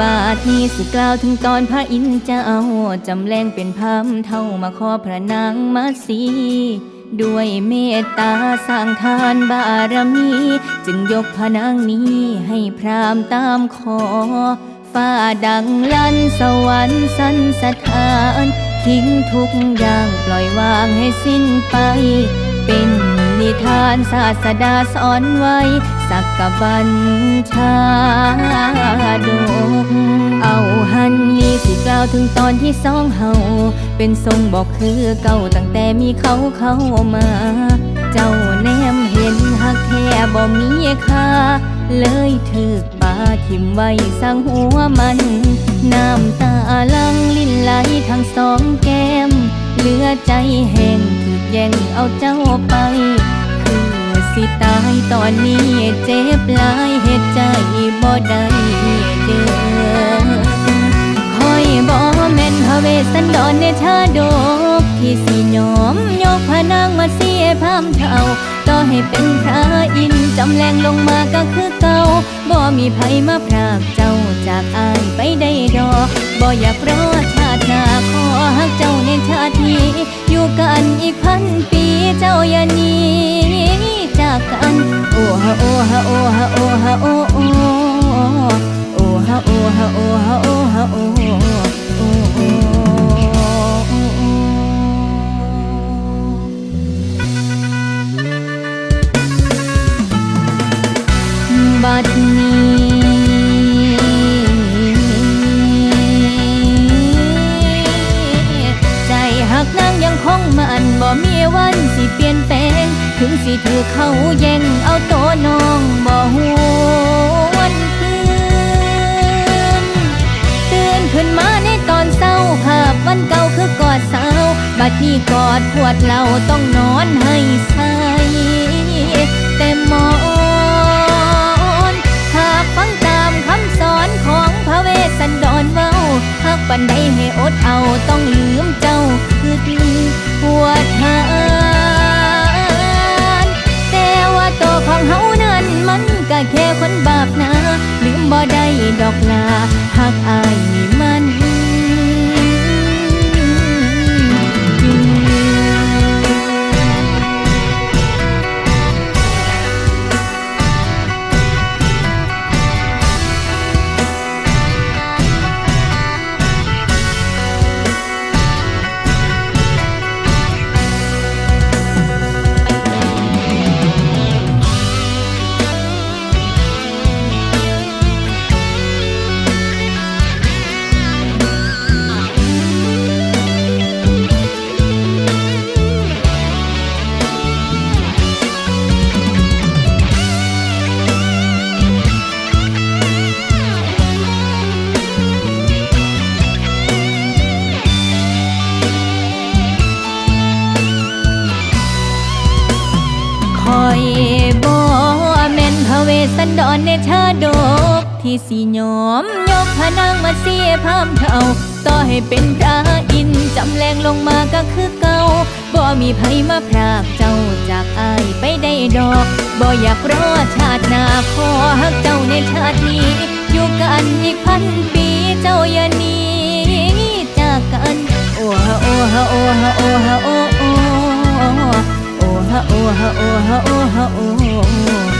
บาทนี้สิกล่าวถึงตอนพระอินทร์เจ้าจำแรงเป็นพามเท่ามาขอพระนางมาสีด้วยเมตตาสร้างทานบารมี จึงยกพระนางนี้ให้พรามตามขอฟ้าดังลั่นสวรรค์สันสถาน ทิ้งทุกอย่างปล่อยวางให้สิ้นไป เป็น ทานศาสดาสอนไว้ สักกบัญชาดกเอาหันนี้สิกล่าวถึงตอนที่สองเฮาเป็นทรงบอกคือเก่าตั้งแต่มีเขาเข้ามา เจ้าแนมเห็นหักแท้บ่มีค่าเลยถึกปาทิมไว้สั่งหัวมัน น้ำตาลังลิ้นไหลทั้งสองแก้ม เหลือใจแห้งถึกแย่งเอาเจ้าไป สิตายตอนนี้เจ็บหลายเหตุใจบ่ได้เดินคอยบ่แม่นพระเวสสันดรในชาดกที่สิยอมยกพระนางมาเสียพามเท่าต่อให้เป็นพระอินจำแรงลงมาก็คือเก่าบ่มีไผมาพรากเจ้าจากอายไปได้ดอกบ่อยากรอชาติหน้าขอหักเจ้าในชาตินี้อยู่กันอีกพันปีเจ้าอย่าหนี นโอ้ฮะโอ้ฮะโอ้ฮะโอ้ฮะโอ้โอ้โอ้ฮะโอ้ฮะโอ้ฮะโอ้ วันสิเปลี่ยนแปลง ถึงสิถือเขาแย่งเอาตัวน้องบ่หวนคืนตื่นขึ้นมาในตอนเศร้าภาพวันเก่าคือกอดสาว บัดนี้กอดปวดเราต้องนอนให้ใส่แต่หมอนหากฟังตามคำสอนของพระเวสสันดรเว้าหากปันใดให้อดเอาต้องลืมเจ้าคือปวดหา ดอกลาหาก อยบ่แม่นพระเวสสันดรในชาดก ที่สิยอมยกพระนางมาเสียพามเท่า ต่อให้เป็นพระอินจำแรงลงมาก็คือเก่าบ่มีไผมาพรากเจ้าจากอายไปได้ดอกบ่อยากรอชาติหน้าขอหักเจ้าในชาตินี้ อยู่กันอีกพันปีเจ้าอย่าหนีจากกัน โอ้ฮะโอ้ฮะโอ้ฮะโอ้ฮะโอ้ โอ้โอ้ฮะโ